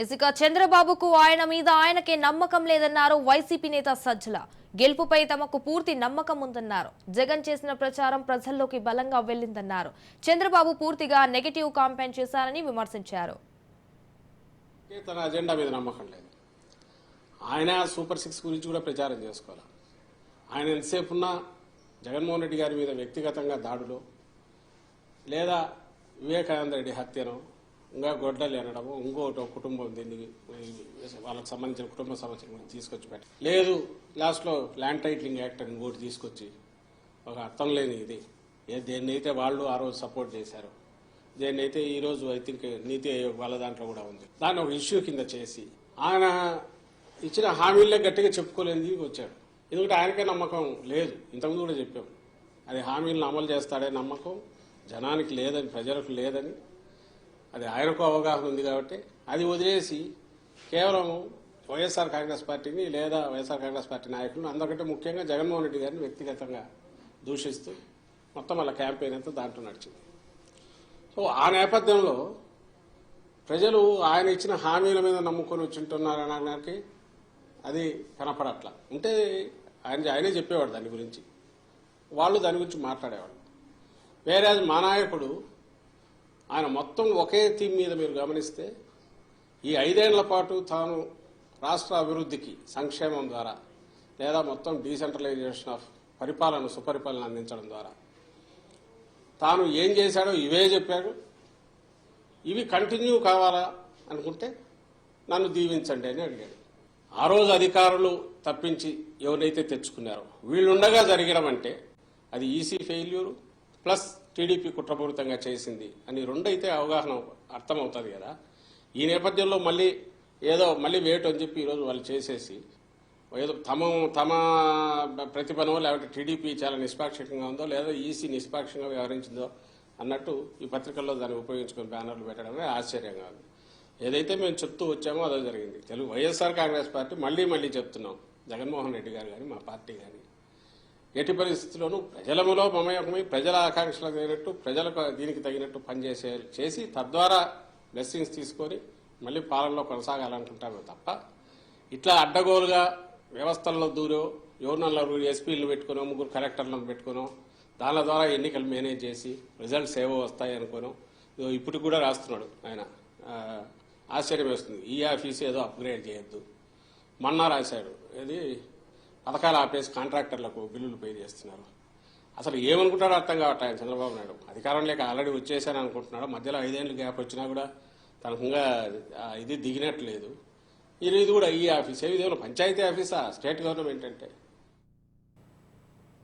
ఇసుక చంద్రబాబుకు ఆయన మీద ఆయనకే నమ్మకం లేదన్నారు వైసీపీ నేత సజ్జల. గెలుపుపై తమకు పూర్తి నమ్మకం ఉందన్నారు. జగన్ చేసిన ప్రచారం ప్రజల్లోకి బలంగా వెళ్ళిందన్నారు చంద్రబాబు పూర్తిగా నెగటివ్ కాంపెయిన్ చేశారని విమర్శించారు. తన అజెండా మీద నమ్మకం లేదు. ఆయన సూపర్ సిక్స్ గురించి కూడా ప్రచారం చేసుకోవాలి. ఆయన ఎంతసేపు ఉన్నా జగన్మోహన్ రెడ్డి గారి మీద వ్యక్తిగతంగా దాడులు లేదా వివేకానంద రెడ్డి హత్యను ఇంకా గొడ్డలు అనడము ఇంకోటి ఒక కుటుంబం దీనికి వాళ్ళకి సంబంధించిన కుటుంబ సమస్యల గురించి తీసుకొచ్చి పెట్ట. లేదు లాస్ట్లో ల్యాండ్ టైటిలింగ్ యాక్ట్ అని ఇంకోటి తీసుకొచ్చి ఒక అర్థం లేని ఇది. ఏ దేన్నైతే వాళ్ళు ఆ రోజు సపోర్ట్ చేశారు దేన్నైతే ఈరోజు ఐ థింక్ నీతి ఆయోగ్ వాళ్ళ దాంట్లో కూడా ఉంది. దాన్ని ఒక ఇష్యూ కింద చేసి ఆయన ఇచ్చిన హామీలే గట్టిగా చెప్పుకోలేని వచ్చాడు. ఎందుకంటే ఆయనకే నమ్మకం లేదు. ఇంతకుముందు కూడా చెప్పాం. అది హామీలను అమలు చేస్తాడే నమ్మకం జనానికి లేదని ప్రజలకు లేదని అది ఆయనకు అవగాహన ఉంది కాబట్టి అది వదిలేసి కేవలం వైఎస్ఆర్ కాంగ్రెస్ పార్టీని లేదా వైఎస్ఆర్ కాంగ్రెస్ పార్టీ నాయకులను అందరికంటే ముఖ్యంగా జగన్మోహన్ రెడ్డి గారిని వ్యక్తిగతంగా దూషిస్తూ మొత్తం వాళ్ళ క్యాంపెయిన్ అంతా దాంట్లో నడిచింది. సో ఆ నేపథ్యంలో ప్రజలు ఆయన ఇచ్చిన హామీల మీద నమ్ముకొని వచ్చింటున్నారు అనడానికి అది కనపడట్ల. ఉంటే ఆయన ఆయనే చెప్పేవాడు దాని గురించి. వాళ్ళు దాని గురించి మాట్లాడేవాడు వేరే మా నాయకుడు ఆయన మొత్తం ఒకే థీమ్ మీద మీరు గమనిస్తే ఈ ఐదేళ్ళ పాటు తాను రాష్ట్ర అభివృద్ధికి సంక్షేమం ద్వారా లేదా మొత్తం డీసెంట్రలైజేషన్ ఆఫ్ పరిపాలన సుపరిపాలన అందించడం ద్వారా తాను ఏం చేశాడో ఇవే చెప్పాడు. ఇవి కంటిన్యూ కావాలా అనుకుంటే నన్ను దీవించండి అని అడిగాడు. ఆ రోజు అధికారులు తప్పించి ఎవరైతే తెచ్చుకున్నారో వీళ్ళుండగా జరగడం అంటే అది ఈసీ ఫెయిల్యూర్ ప్లస్ టీడీపీ కుట్రపూరితంగా చేసింది అని రెండైతే అవగాహన అర్థమవుతుంది కదా. ఈ నేపథ్యంలో మళ్ళీ ఏదో మళ్ళీ వేటు అని చెప్పి ఈరోజు వాళ్ళు చేసేసి ఏదో తమ తమ ప్రతిభనో లేకపోతే టీడీపీ చాలా నిష్పాక్షికంగా ఉందో లేదా ఈసీ నిష్పాక్షంగా వ్యవహరించిందో అన్నట్టు ఈ పత్రికల్లో దాన్ని ఉపయోగించుకుని బ్యానర్లు పెట్టడమే ఆశ్చర్యంగా ఉంది. ఏదైతే మేము చెప్తూ వచ్చామో అదో జరిగింది. తెలుగు వైఎస్ఆర్ కాంగ్రెస్ పార్టీ మళ్ళీ మళ్ళీ చెప్తున్నాం. జగన్మోహన్ రెడ్డి గారు కానీ మా పార్టీ కానీ ఎట్టి పరిస్థితుల్లోనూ ప్రజలములో మమయకమై ప్రజల ఆకాంక్షలకు తగినట్టు ప్రజలకు దీనికి తగినట్టు పనిచేసే చేసి తద్వారా బ్లెస్సింగ్స్ తీసుకొని మళ్ళీ పాలనలో కొనసాగాలనుకుంటామే తప్ప ఇట్లా అడ్డగోలుగా వ్యవస్థల్లో దూరో ఎవరినల్లా ఎస్పీలను పెట్టుకునో ముగ్గురు కలెక్టర్లను పెట్టుకునో దాని ద్వారా ఎన్నికలు మేనేజ్ చేసి రిజల్ట్స్ ఏవో వస్తాయి అనుకోను ఇప్పటికి కూడా రాస్తున్నాడు ఆయన. ఆశ్చర్యం వేస్తుంది ఈ ఆఫీస్ ఏదో అప్గ్రేడ్ చేయొద్దు. మొన్న రాశాడు. ఇది పథకాలు ఆపేసి కాంట్రాక్టర్లకు బిల్లులు పే చేస్తున్నారు. అసలు ఏమనుకుంటాడో అర్థం కావట్లేదు ఆయన చంద్రబాబు నాయుడు. అధికారం లేక ఆల్రెడీ వచ్చేసాను అనుకుంటున్నాడు. మధ్యలో ఐదేళ్ళు గ్యాప్ వచ్చినా కూడా తనకు ఇది దిగినట్లేదు ఇది కూడా ఈ ఆఫీసే ఇది పంచాయతీ ఆఫీసా? స్టేట్ గవర్నమెంట్ అంటే.